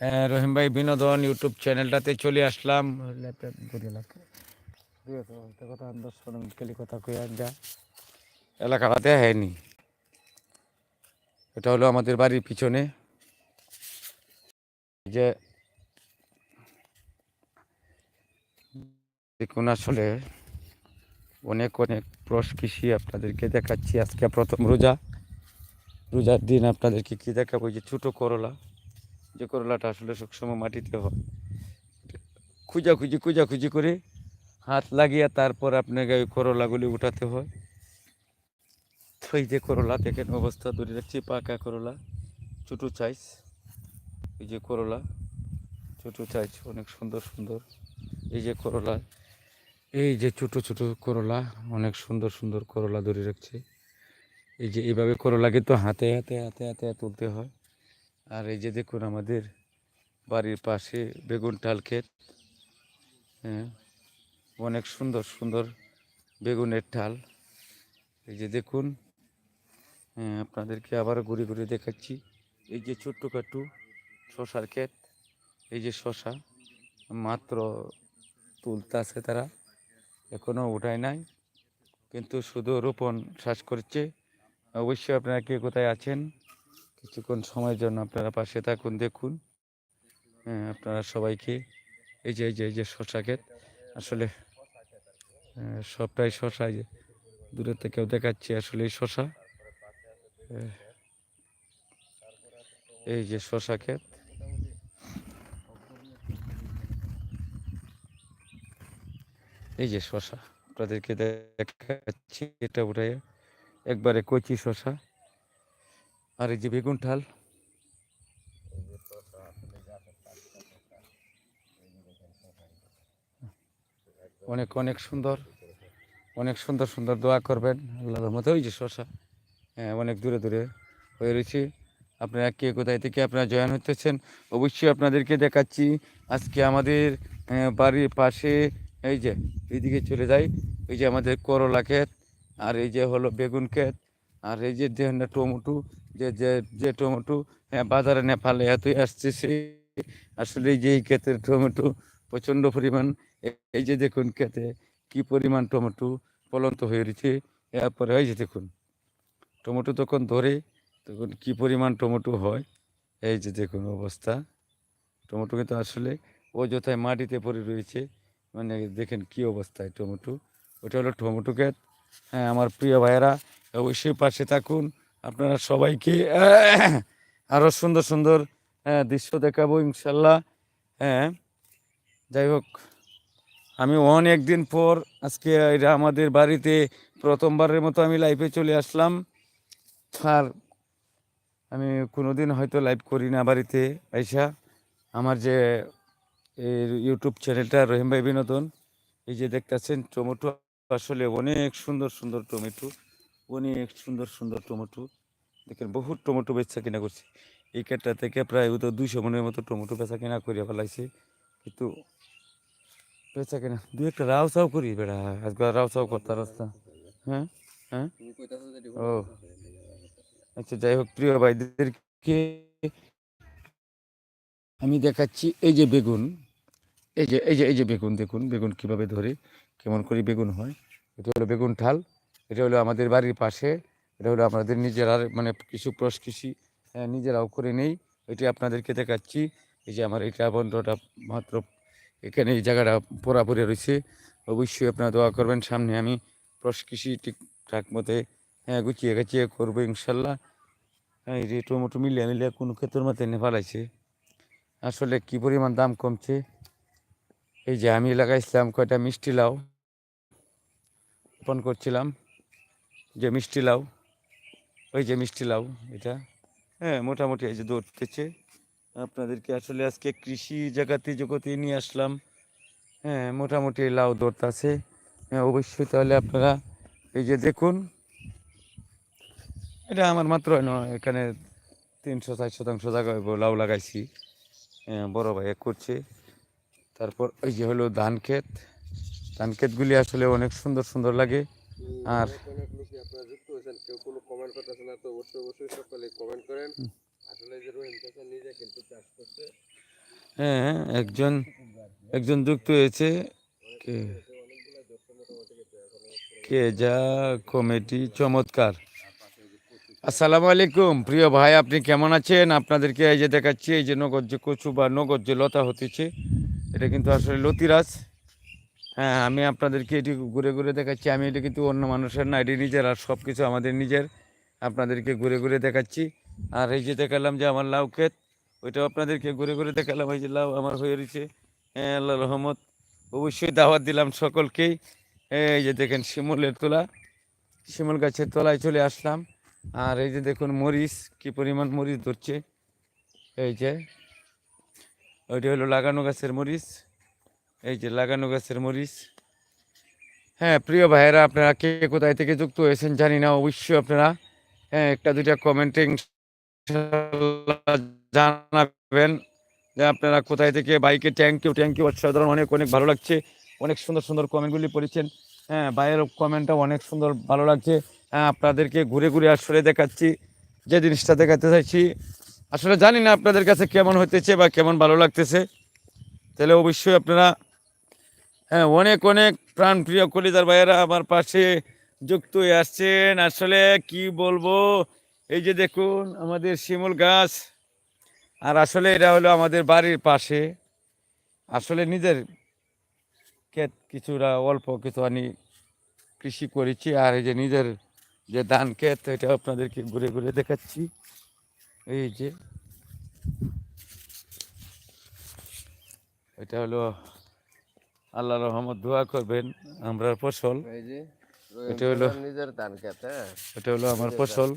হ্যাঁ রহিম ভাই বিনোদন ইউটিউব চ্যানেলটাতে চলে আসলাম। এলাকাটাতে হয়নি। এটা হলো আমাদের বাড়ির পিছনে। যে দেখুন আসলে অনেক অনেক প্রস কৃষি আপনাদেরকে দেখাচ্ছি আজকে প্রথম রোজা। রোজার দিন আপনাদেরকে কী দেখাবো? যে ছোটো করলা। যে করলাটা আসলে সবসময় মাটিতে হয়। খুঁজাখুঁজি খুঁজাখুঁজি করে হাত লাগিয়ে তারপর আপনাকে ওই করলাগুলি উঠাতে হয়। এই যে করলা দেখেন অবস্থা, ধরে রাখছি, পাকা করলা, ছোটো সাইজ এই যে করলা, ছোটো সাইজ অনেক সুন্দর সুন্দর। এই যে করলা, এই যে ছোটো ছোটো করলা, অনেক সুন্দর সুন্দর করলা ধরে রাখছে। এই যে এইভাবে করলাকে তো হাতে হাতে হাতে হাতে তুলতে হয়। আর এই যে দেখুন আমাদের বাড়ির পাশে বেগুন টাল ক্ষেত। হ্যাঁ অনেক সুন্দর সুন্দর বেগুনের ঠাল এই যে দেখুন হ্যাঁ আপনাদেরকে আবার ঘুরে ঘুরে দেখাচ্ছি। এই যে ছোট্টখাট্টু শশার ক্ষেত, এই যে শশা মাত্র তুলতে আছে তারা এখনও উঠায় নাই। কিন্তু শুধু রোপণ শ্বাস করছে। অবশ্যই আপনারা কে কোথায় আছেন? কিছুক্ষণ সময়ের জন্য আপনারা পাশে থাকুন দেখুন। হ্যাঁ আপনারা সবাইকে এই যে এই যে এই যে শশা ক্ষেত আসলে আহ, সবটাই শশা দূরের থেকেও দেখাচ্ছি আসলে এই শশা। এই যে শশা ক্ষেত। এই যে শশা আপনাদেরকে দেখাচ্ছি এটা উঠাই একবারে কচি শশা আর এই যে বেগুন ঠাল। অনেক অনেক সুন্দর অনেক সুন্দর সুন্দর দোয়া করবেন আল্লাহর মতো ওই যে শশা হ্যাঁ অনেক দূরে দূরে হয়ে রয়েছে। আপনারা কে কোথায় থেকে আপনারা জয়েন হতেছেন অবশ্যই আপনাদেরকে দেখাচ্ছি। আজকে আমাদের বাড়ির পাশে, এই যে, এইদিকে চলে যাই। এই যে আমাদের করলা ক্ষেত আর এই যে হলো বেগুন ক্ষেত আর এই যে না টমেটো যে যে যে টমেটো হ্যাঁ, বাজারে নেপালে এতই আসছে সে আসলে এই যে এই ক্ষেতের টমেটো প্রচণ্ড পরিমাণ এই যে দেখুন ক্ষেতে কি পরিমাণ টমেটো ফলন্ত হয়ে রয়েছে। এরপরে এই যে দেখুন টমেটো তখন ধরে তখন কি পরিমাণ টমেটো হয় এই যে দেখুন অবস্থা। টমেটো কিন্তু আসলে অযথায় মাটিতে পড়ে রয়েছে। মানে দেখেন কি অবস্থায় টমেটো। ওটা হলো টমেটো ক্ষেত হ্যাঁ আমার প্রিয় ভাইয়েরা অবশ্যই পাশে থাকুন। আপনারা সবাইকে আরও সুন্দর সুন্দর হ্যাঁ, দৃশ্য দেখাবো ইনশাল্লাহ। হ্যাঁ যাই হোক আমি অনেক দিন পর আজকে এটা আমাদের বাড়িতে প্রথমবারের মতো আমি লাইভে চলে আসলাম। আর আমি কোনো দিন হয়তো লাইভ করি না বাড়িতে আইসা আমার যে ইউটিউব চ্যানেলটা রহিম ভাই বিনোদন এই যে দেখতেছেন টমেটো আসলে অনেক সুন্দর সুন্দর টমেটো, অনেক সুন্দর সুন্দর টমেটো। দেখেন বহুত টমেটো বেচা কিনা করছে। এই ক্ষেতটা থেকে প্রায় তো দুইশো মনের মতো টমেটো বেচা কিনা করিয়া ফেলাইছে। কিন্তু বেচা কিনা দু একটা রাও চাও করি বেড়া, আজকে রাও চাও করতে রাস্তা। হ্যাঁ হ্যাঁ? ও। আচ্ছা যাই হোক, প্রিয় ভাইদেরকে আমি দেখাচ্ছি, এই যে বেগুন, এই যে এই যে এই যে বেগুন, দেখুন, বেগুন কীভাবে ধরে। কেমন করে বেগুন হয় এটা হলো বেগুন ঠাল এটা হলো আমাদের বাড়ির পাশে এটা হলো আমাদের নিজেরার মানে কিছু প্রস কৃষি হ্যাঁ, নিজেরাও করে নেই এটি আপনাদেরকে দেখাচ্ছি এই যে আমার এটা বন্ধটা মাত্র এখানে এই জায়গাটা পোড়া রয়েছে অবশ্যই আপনারা দোয়া করবেন সামনে আমি প্রস কৃষি ঠিকঠাক মতে হ্যাঁ গুছিয়ে গাছিয়ে করব ইনশাল্লাহ। হ্যাঁ এই যে টমেটো মিলিয়ে মিলিয়ে কোনো ক্ষেত্রের মধ্যে ফেলাইছে আসলে কি পরিমাণ দাম কমছে? এই যে আমি লাগাইছিলাম কয়টা মিষ্টি লাউ রোপণ করছিলাম যে মিষ্টি লাউ ওই যে মিষ্টি লাউ এটা। হ্যাঁ মোটামুটি এই যে দৌড়তেছে। আপনাদেরকে আসলে আজকে কৃষি জায়গাতে জগতে নিয়ে আসলাম হ্যাঁ মোটামুটি লাউ দৌড়তাছে। হ্যাঁ অবশ্যই তাহলে আপনারা এই যে দেখুন এটা আমার মাত্র নয় এখানে তিনশো চার শতাংশ জায়গায় লাউ লাগাইছি। হ্যাঁ, বড় ভাই করছে। তারপর ওই যে হলো ধান ক্ষেত। ধান ক্ষেতগুলি আসলে অনেক সুন্দর সুন্দর লাগে। আর অনেক লোকই আপনারা যুক্ত হয়েছেন? কেউ কোনো কমেন্ট করতেছে না তো অবশ্যই অবশ্যই সকলে কমেন্ট করেন। আসলে এই যে রহিম চাচা নিজে কিন্তু চাষ করছে। হ্যাঁ একজন একজন যুক্ত হয়েছে। কে? কে যা কমিটি চমৎকার। আসসালামু আলাইকুম। প্রিয় ভাই আপনি কেমন আছেন? আপনাদেরকে এই যে দেখাচ্ছি এই যে নগদ যে কচু বা নগদ যে লতা হতেছে। এটা কিন্তু আসলে লতিরাজ। হ্যাঁ আমি আপনাদেরকে এটি ঘুরে ঘুরে দেখাচ্ছি। আমি এটা কিন্তু অন্য মানুষের না, এটি নিজের আর সব কিছু আমাদের নিজের। আপনাদেরকে ঘুরে ঘুরে দেখাচ্ছি। আর এই যে দেখালাম যে আমার লাউ ক্ষেত, ওইটাও আপনাদেরকে ঘুরে ঘুরে দেখালাম। এই যে লাউ আমার হয়ে রয়েছে হ্যাঁ আল্লাহ রহমত। অবশ্যই দাওয়াত দিলাম সকলকেই। এই যে দেখেন শিমুলের তোলা, শিমুল গাছের তলায় চলে আসলাম। আর এই যে দেখুন মরিচ, কি পরিমাণ মরিচ ধরছে। এই যে ওইটা হলো লাগানো গাছের মরিচ। এই যে লাগানো গাছের মরিচ। হ্যাঁ প্রিয় ভাইয়েরা, আপনারা কে কোথায় থেকে যুক্ত হয়েছেন জানি না, অবশ্যই আপনারা হ্যাঁ একটা দুইটা কমেন্টিং জানাবেন যে আপনারা কোথায় থেকে বাইকে থ্যাংক ইউ থ্যাংক ইউ অসাধারণ, অনেক অনেক ভালো লাগছে। অনেক সুন্দর সুন্দর কমেন্টগুলি পড়েছেন। হ্যাঁ ভাইয়ের কমেন্টটা অনেক সুন্দর, ভালো লাগছে। হ্যাঁ আপনাদেরকে ঘুরে ঘুরে আসলে দেখাচ্ছি, যে জিনিসটা দেখাতে চাইছি। আসলে জানি না আপনাদের কাছে কেমন হইতেছে বা কেমন ভালো লাগতেছে। তাহলে অবশ্যই আপনারা হ্যাঁ অনেক অনেক প্রাণপ্রিয় কলিদার ভাইয়েরা আমার পাশে যুক্ত হয়ে আসছেন। আসলে কি বলব, এই যে দেখুন আমাদের শিমুল গাছ, আর আসলে এটা হলো আমাদের বাড়ির পাশে। আসলে নিজের ক্ষেত কিছুটা অল্প কিছু আমি কৃষি করেছি, আর এই যে নিজের যে ধান ক্ষেত, এটা আপনাদেরকে ঘুরে ঘুরে দেখাচ্ছি। এই যে। এটা হলো আল্লাহ রহমত দোয়া করবেন আমরা ফসল। এটা হলো- নিজের ধান খেত হ্যাঁ? এটা হলো আমার ফসল।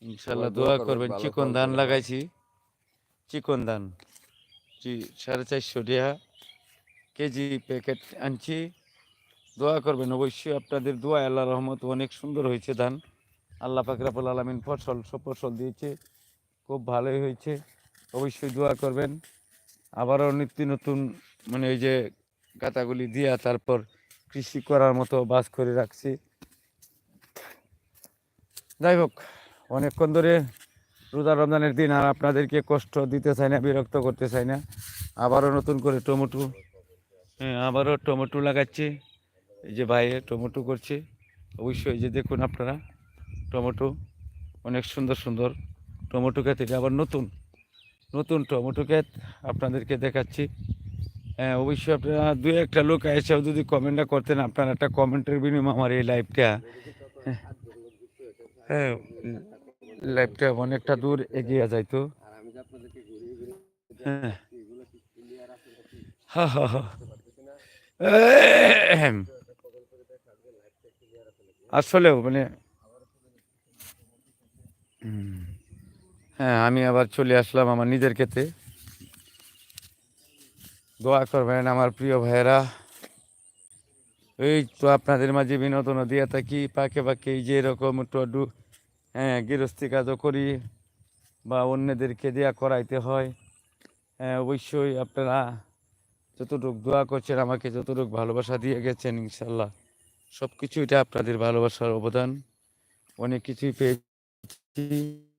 ইনশাল্লাহ দোয়া করবেন, চিকন ধান লাগাইছি। চিকন ধান। সাড়ে চারশো টাকা কেজি প্যাকেট আনছি। দোয়া করবেন। অবশ্যই আপনাদের দোয়া আল্লাহ রহমত। অনেক সুন্দর হয়েছে ধান। আল্লাহ পাকরাবুল আলমিন ফসল সব ফসল দিয়েছে। খুব ভালোই হয়েছে। অবশ্যই দোয়া করবেন। আবারও নিত্য নতুন মানে ওই যে গাতাগুলি দিয়া তারপর কৃষি করার মতো বাস করে রাখছি। যাই হোক, অনেকক্ষণ ধরে রোজা রমজানের দিন আর আপনাদেরকে কষ্ট দিতে চাই না, বিরক্ত করতে চাই না। আবারও নতুন করে টমেটো হ্যাঁ আবারও টমেটো লাগাচ্ছি। এই যে বাইরে টমেটো করছে। অবশ্যই যে দেখুন আপনারা, টমেটো অনেক সুন্দর সুন্দর। টমেটো ক্ষেত, এটা আবার নতুন। নতুন টমেটো ক্ষেত, আপনাদেরকে দেখাচ্ছি। হ্যাঁ অবশ্যই আপনারা দু একটা লোক এসেও যদি কমেন্টটা করতেন, আপনার একটা কমেন্টের বিনিময়ে আমার এই লাইভটা হ্যাঁ লাইভটা অনেকটা দূর এগিয়ে যাইতো। হ্যাঁ। হা হা হা। আসলেও মানে হুম। হ্যাঁ আমি আবার চলে আসলাম আমার নিজের ক্ষেতে দোয়া করবেন আমার প্রিয় ভাইয়েরা। এই তো আপনাদের মাঝে বিনোদন দিয়ে থাকি পাকে পাকে যে এরকম আধটু, হ্যাঁ গৃহস্থী কাজও করি বা অন্যদেরকে দেয়া করাইতে হয়। হ্যাঁ অবশ্যই আপনারা যতটুকু দোয়া করছেন আমাকে যতটুকু ভালোবাসা দিয়ে গেছেন ইনশাল্লাহ সব কিছু এটা আপনাদের ভালোবাসার অবদান। অনেক কিছুই পেয়েছি।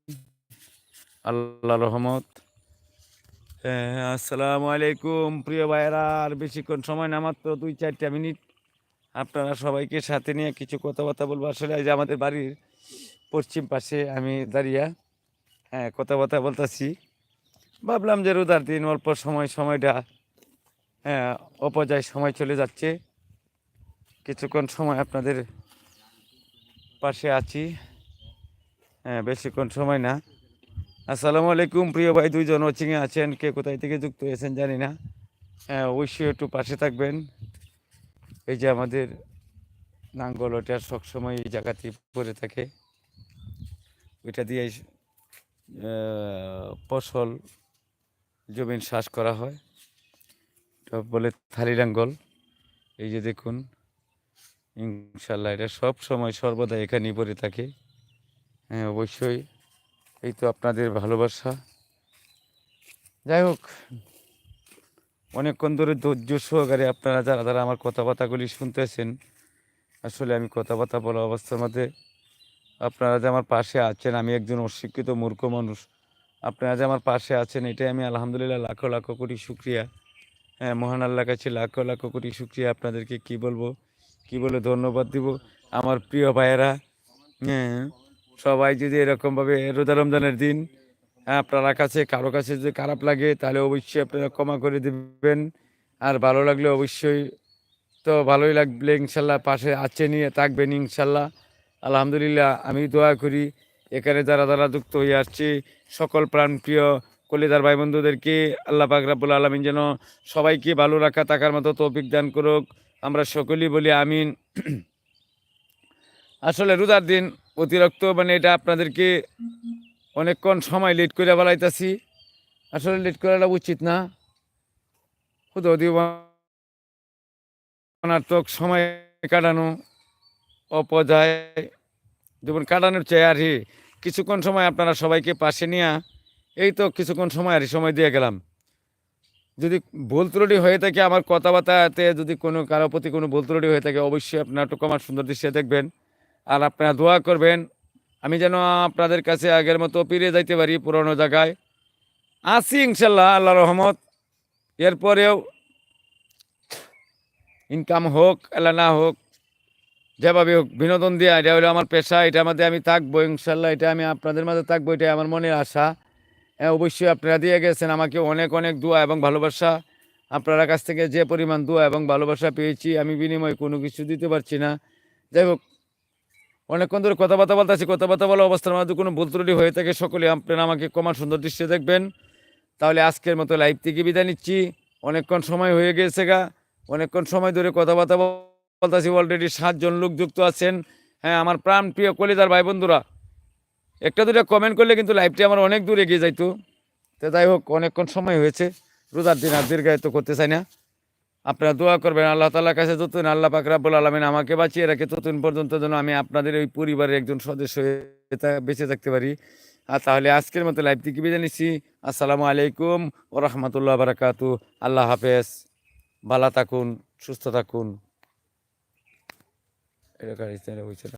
আল্লাহ রহমত। হ্যাঁ আসসালামু আলাইকুম প্রিয় ভাইয়েরা। আর বেশিক্ষণ সময় না, মাত্র দুই চারটা মিনিট। আপনারা সবাইকে সাথে নিয়ে কিছু কথাবার্তা বলব। আসলে যে আমাদের বাড়ির পশ্চিম পাশে আমি দাঁড়িয়ে হ্যাঁ কথাবার্তা বলতেছি। ভাবলাম যে রোদার দিন অল্প সময়, সময়টা হ্যাঁ অপচয় সময় চলে যাচ্ছে। কিছুক্ষণ সময় আপনাদের পাশে আছি। হ্যাঁ বেশিক্ষণ সময় না। আসসালামু আলাইকুম প্রিয় ভাই দুইজন ওচিংয়ে আছেন। কে কোথায় থেকে যুক্ত হয়েছেন জানি না। হ্যাঁ অবশ্যই একটু পাশে থাকবেন। এই যে আমাদের নাঙ্গল ওটা সবসময় এই জায়গাতেই পড়ে থাকে। ওইটা দিয়ে ফসল, জমিন চাষ করা হয়। বলে থালি লাঙ্গল এই যে দেখুন ইনশাল্লাহ এটা সব সময় সর্বদা এখানেই পড়ে থাকে। হ্যাঁ অবশ্যই এই তো আপনাদের ভালোবাসা। যাই হোক, অনেকক্ষণ ধরে ধৈর্য সহকারে আপনারা যারা যারা আমার কথাবার্তাগুলি শুনতেছেন, আসলে আমি কথাবার্তা বলা অবস্থার মধ্যে আপনারা যে আমার পাশে আছেন, আমি একজন অশিক্ষিত মূর্খ মানুষ। আপনারা যে আমার পাশে আছেন, এটাই আমি আলহামদুলিল্লাহ লাখো লাখো কোটি শুক্রিয়া। হ্যাঁ মহান আল্লাহর কাছে লাখো লাখো কোটি শুক্রিয়া আপনাদেরকে কি বলব, কি বলে ধন্যবাদ দিব? আমার প্রিয় ভাইয়েরা হ্যাঁ সবাই যদি এরকমভাবে রোজা রমজানের দিন হ্যাঁ আপনারা কাছে, কারও কাছে যদি খারাপ লাগে, তাহলে অবশ্যই আপনারা ক্ষমা করে দিবেন। আর ভালো লাগলে অবশ্যই তো ভালোই লাগবে ইনশাল্লাহ পাশে আছে নিয়ে থাকবেন ইনশাল্লাহ। আলহামদুলিল্লাহ, আমি দোয়া করি, এখানে যারা যারা যুক্ত হয়ে আসছি, সকল প্রাণপ্রিয় কলিদার ভাই বন্ধুদেরকে আল্লাহ পাক রাব্বুল আলমিন যেন সবাইকে ভালো রাখা, থাকার মতো তৌফিক দান করুক। আমরা সকলেই বলি আমিন। আসলে রোজার দিন অতিরিক্ত মানে এটা আপনাদেরকে অনেকক্ষণ সময় লেট করে বেলাইতেছি আসলে লেট করাটা উচিত না। শুধু অনার্থক সময় কাটানো অপজায় যেমন কাটানোর চাই আর কিছুক্ষণ সময় আপনারা সবাইকে পাশে নিয়ে, এই তো কিছুক্ষণ সময় আর সময় দিয়ে গেলাম। যদি ভুল ত্রুটি হয়ে থাকে আমার কথাবার্তাতে, যদি কোনো কারও প্রতি কোনো ভুল ত্রুটি হয়ে থাকে, অবশ্যই আপনার একটু আমার সুন্দর দৃশ্যে দেখবেন। আর আপনারা দোয়া করবেন, আমি যেন আপনাদের কাছে আগের মতো ফিরে যাইতে পারি পুরনো জায়গায়। আসি ইনশাল্লাহ আল্লাহ রহমত। এরপরেও ইনকাম হোক, আল্লাহ না হোক, যেভাবে হোক, বিনোদন দেওয়া এটা হলো আমার পেশা এটার মধ্যে আমি থাকব ইনশাল্লাহ, এটা আমি আপনাদের মাঝে থাকব, এটাই আমার মনের আশা। হ্যাঁ অবশ্যই আপনারা দিয়ে গেছেন আমাকে অনেক অনেক দোয়া এবং ভালোবাসা। আপনারা কাছ থেকে যে পরিমাণ দোয়া এবং ভালোবাসা পেয়েছি, আমি বিনিময়ে কোনো কিছু দিতে পারছি না। যাই হোক অনেকক্ষণ ধরে কথাবার্তা বলতেছি, কথাবার্তা বলা অবস্থার মধ্যে কোনো ভুল ত্রুটি হয়ে থাকে সকলে আপনারা আমাকে কমার সুন্দর দৃশ্যে দেখবেন। তাহলে আজকের মতো লাইভ থেকে বিদায় নিচ্ছি। অনেকক্ষণ সময় হয়ে গেছে গা। অনেকক্ষণ সময় ধরে কথাবার্তা বলতেছি অলরেডি সাতজন লোক যুক্ত আছেন। হ্যাঁ আমার প্রাণ প্রিয় কলিদার ভাই বন্ধুরা, একটা দুটো কমেন্ট করলে কিন্তু লাইভটি আমার অনেক দূর এগিয়ে যাইতো। তো যাই হোক, অনেকক্ষণ সময় হয়েছে। রোজার দিন আর দীর্ঘায়িত করতে চাই না। আপনারা দোয়া করবেন, আল্লাহ তালার কাছে যতদিন আল্লাহ পাক রাব্বুল আলমিন আমাকে বাঁচিয়ে রাখে, ততদিন পর্যন্ত যেন আমি আপনাদের ওই পরিবারের একজন সদস্য হয়ে বেঁচে থাকতে পারি। আর তাহলে আজকের মতো লাইভ থেকে বিদায় নিচ্ছি। আসসালামু আলাইকুম ও রহমতুল্লাহ বারাকাতু আল্লাহ হাফেজ। ভালো থাকুন, সুস্থ থাকুন। এটা